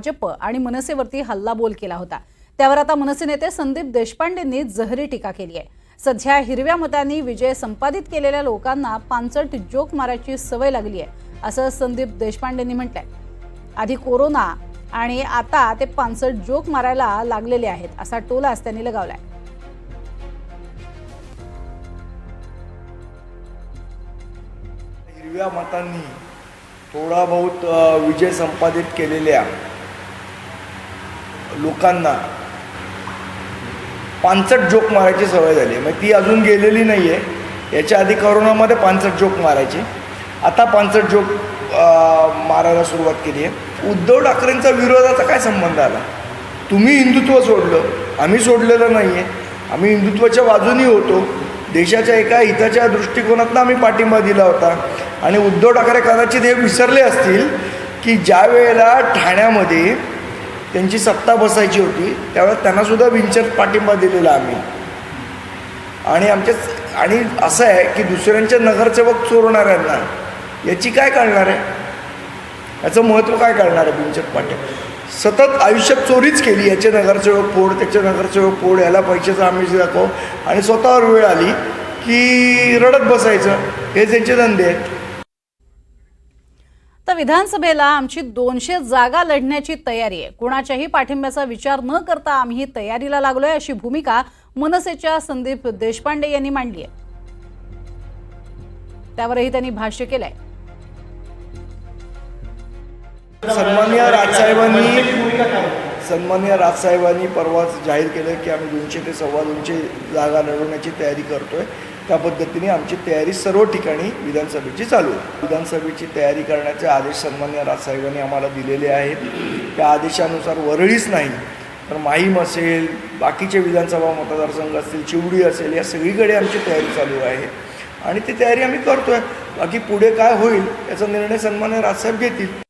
भाजप आणि मनसेवरती हल्लाबोल केला होता. त्यावर आता मनसे नेते संदीप देशपांडेंनी जहरी टीका केली आहे. सध्या हिरव्या मतांनी विजय संपादित केलेल्या लोकांना पानचट जोक मारायची सवय लागली आहे असं संदीप देशपांडेंनी म्हटलंय. आधी कोरोना आणि आता ते पानसट जोक मारायला लागलेले आहेत असा टोला त्यांनी लगावलाय. हिरव्या मतांनी थोडा बहुत विजय संपादित केलेल्या लोकांना पानचट जोक मारायची सवय झाली आहे. मग ती अजून गेलेली नाही आहे याच्या आधी करोनामध्ये पानचट जोक मारायची. आता पानचट जोक मारायला सुरुवात केली आहे. उद्धव ठाकरेंचा विरोधाचा काय संबंध आला? तुम्ही हिंदुत्व सोडलं आम्ही सोडलेलं नाही आहे आम्ही हिंदुत्वाच्या बाजूनी होतो. देशाच्या एका हिताच्या दृष्टिकोनातनं आम्ही पाठिंबा दिला होता. आणि उद्धव ठाकरे कदाचित हे विसरले असतील की ज्या वेळेला ठाण्यामध्ये त्यांची सत्ता बसायची होती त्यावेळेस त्यांनासुद्धा विंचर पाठिंबा दिलेला आम्ही. आणि आमच्या आणि असं आहे की दुसऱ्यांच्या नगरसेवक चोरणाऱ्यांना याची काय कळणार आहे? याचं महत्त्व काय कळणार आहे बिनचत पाटील सतत आयुष्यात चोरीच केली याचे नगरसेवक फोड त्याचे नगरसेवक फोड याला पैशाचा आमिष दाखव. आणि स्वतःवर वेळ आली की रडत बसायचं. हे त्यांचे धंदे आहेत तर विधानसभेला आमची दोनशे जागा लढण्याची तयारी आहे. कुणाच्याही पाठिंब्याचा विचार न करता आम्ही तयारीला लागलोय अशी भूमिका मनसेच्या संदीप देशपांडे यांनी मांडली आहे. त्यावरही त्यांनी भाष्य केलंय. सन्मान्य राजसाहेबांनी सन्मान्य राजसाहेबांनी परवाच जाहीर केलं की आम्ही दोनशे ते सव्वा दोनशे जागा लढवण्याची तयारी करतोय. त्या पद्धतीने आमची तयारी सर्व ठिकाणी विधानसभेची चालू आहे. विधानसभेची तयारी करण्याचे आदेश सन्मान्य राजसाहेबांनी आम्हाला दिलेले आहेत. त्या आदेशानुसार वरळीच नाही तर माहीम असेल बाकीचे विधानसभा मतदारसंघ असतील चिवडी असेल या सगळीकडे आमची तयारी चालू आहे. आणि ती तयारी आम्ही करतोय. बाकी पुढे काय होईल याचा निर्णय सन्मान्य राजसाहेब घेतील.